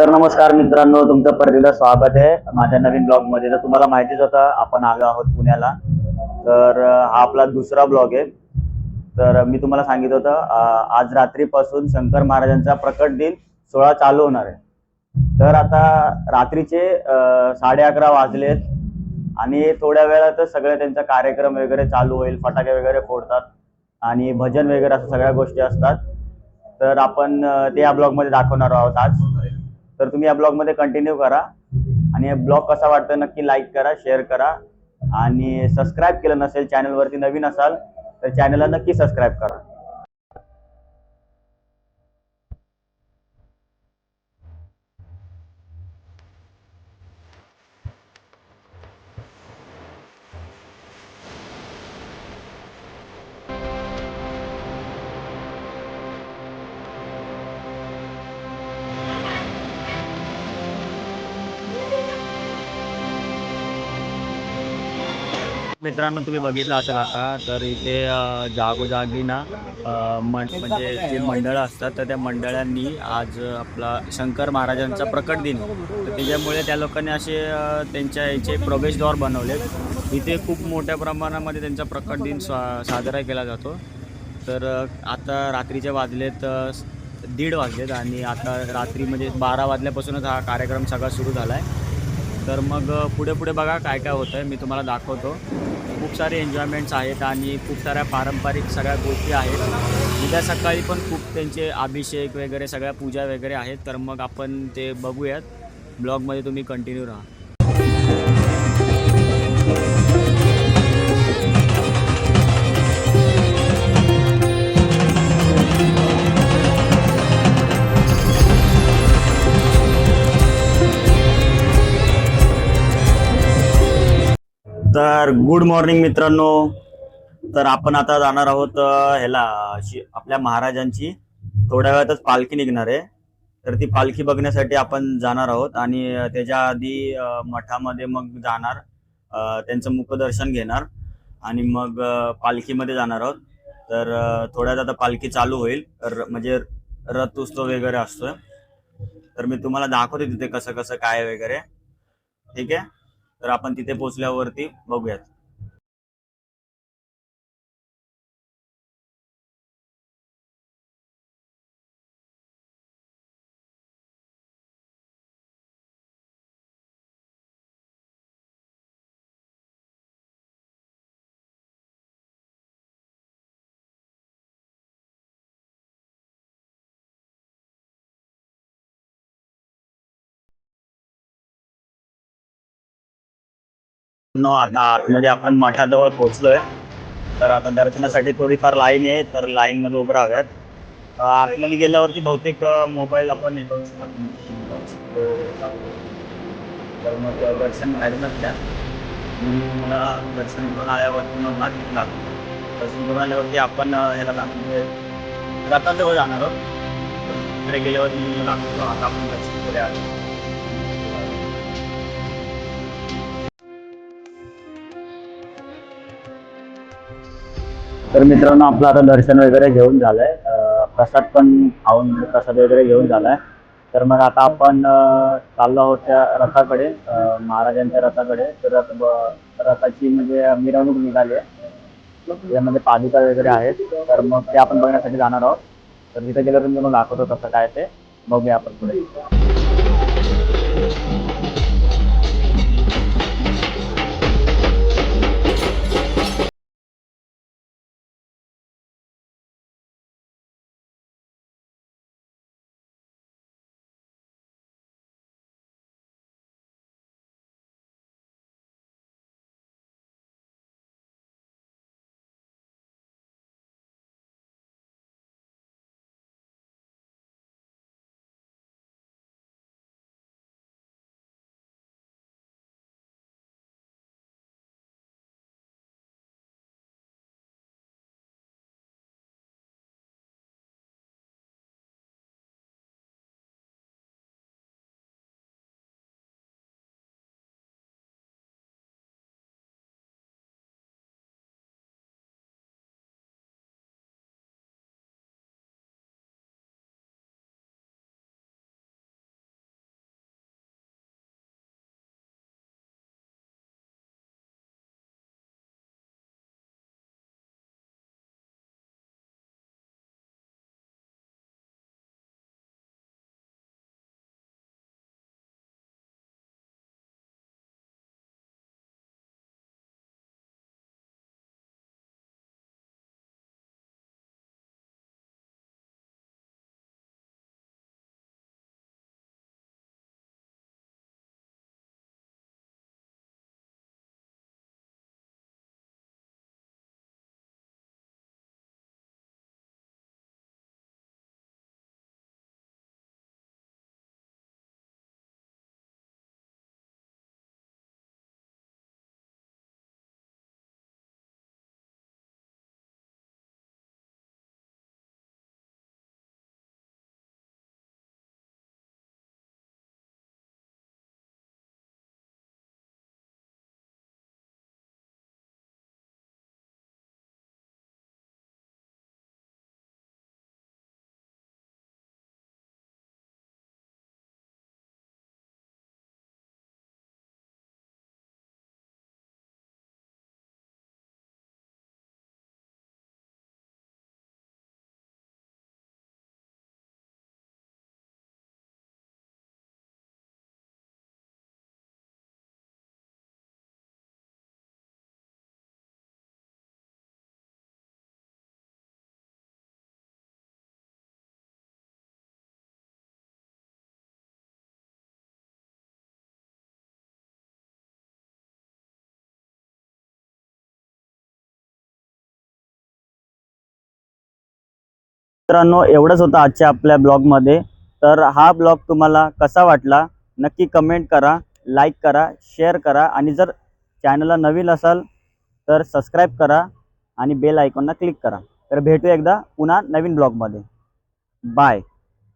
तर नमस्कार मित्रांनो तुमचं परतीला स्वागत आहे. माझ्या नवीन ब्लॉगमध्ये तर तुम्हाला माहितीच होतं आपण आलो आहोत पुण्याला. तर हा आपला दुसरा ब्लॉग आहे. तर मी तुम्हाला सांगितलं होतं आज रात्रीपासून शंकर महाराजांचा प्रकट दिन सोहळा चालू होणार आहे. तर आता रात्रीचे साडे अकरा वाजलेत आणि थोड्या वेळातच सगळे त्यांचा कार्यक्रम वगैरे चालू होईल फटाके वगैरे फोडतात आणि भजन वगैरे असं सगळ्या गोष्टी असतात. तर आपण ते या ब्लॉगमध्ये दाखवणार आहोत आज. तर तुम्ही या ब्लॉगमध्ये कंटिन्यू करा. आणि ब्लॉग कसा वाटतं नक्की लाईक करा शेअर करा. आणि सबस्क्राईब केलं नसेल चॅनलवरती नवीन असाल तर चॅनलला नक्की सबस्क्राईब करा. मित्रांनो तुम्ही बघितलं असं आता तर इथे जागोजागी ना अं, म्हणजे जे मंडळं असतात तर त्या मंडळांनी आज आपला शंकर महाराजांचा प्रकट दिन तर त्याच्यामुळे त्या लोकांनी असे त्यांच्या याचे प्रवेशद्वार बनवले इथे खूप मोठ्या प्रमाणामध्ये त्यांचा प्रकट दिन स्वा साजरा केला जातो. तर आता रात्रीचे वाजलेत दीड वाजलेत आणि आता रात्री म्हणजे बारा वाजल्यापासूनच हा कार्यक्रम सगळा सुरू झाला आहे तर मग पुढे पुढे बघा काय काय होतं आहे मी तुम्हाला दाखवतो. खूप सारे एन्जॉयमेंट्स आहेत आणि खूप साऱ्या पारंपरिक सगळ्या गोष्टी आहेत. उद्या सकाळी पण खूप त्यांचे अभिषेक वगैरे सगळ्या पूजा वगैरे आहेत. तर मग आपण ते बघूयात. ब्लॉगमध्ये तुम्ही कंटिन्यू राहा. तर गुड मॉर्निंग मित्रांनो. तर आपण आता जाणार आहोत ह्याला शि- आपल्या महाराजांची. थोड्या वेळातच पालखी निघणार आहे. तर ती पालखी बघण्यासाठी आपण जाणार आहोत आणि त्याच्या आधी मठामध्ये मग जाणार त्यांचं मुखदर्शन घेणार आणि मग पालखीमध्ये जाणार आहोत. तर थोड्या थोड्यात आता पालखी चालू होईल. र- म्हणजे रथ उत्सव वगैरे असतोय. तर मी तुम्हाला दाखवते तिथे कसं कसं काय वगैरे. ठीक आहे? तर आपण तिथे पोहोचल्यावरती बघूयात. नो आता आतमध्ये आपण मठाजवळ पोहोचलोय. तर आता दर्शनासाठी थोडीफार लाईन आहे तर लाईन मध्ये उभं राहूयात. अं, आतमध्ये गेल्यावरती बहुतेक मोबाईल आपण तर मग दर्शन व्हायचं नसल्या मला दर्शन करून आल्यावरती मग बाकी लागतो दर्शन करून आल्यावरती आपण याला ह्याला लागतो रथाजवळ जाणार आहोत. तिकडे गेल्यावरती लागतो आता आपण दर्शन करूया. तर मित्रांनो आपलं आता दर्शन वगैरे घेऊन झालंय. प्रसाद पण खाऊन प्रसाद वगैरे घेऊन झालाय. तर मग आता आपण चाललो आहोत त्या रथाकडे महाराजांच्या रथाकडे. तर रथ रथाची म्हणजे मिरवणूक निघाली आहे. त्यामध्ये पादुका वगैरे आहेत. तर मग ते आपण बघण्यासाठी जाणार आहोत. तर तिथे गेल्यावर मी दाखवतो कसं काय ते. बघूया आपण पुढे. मित्रांनो एवढंच होतं आजच्या आपल्या ब्लॉगमध्ये. तर हा ब्लॉग तुम्हाला कसा वाटला नक्की कमेंट करा लाईक करा शेअर करा आणि जर चॅनलला नवीन असाल तर सबस्क्राईब करा आणि बेल आयकॉनला क्लिक करा. तर भेटू एकदा पुन्हा नवीन ब्लॉगमध्ये. बाय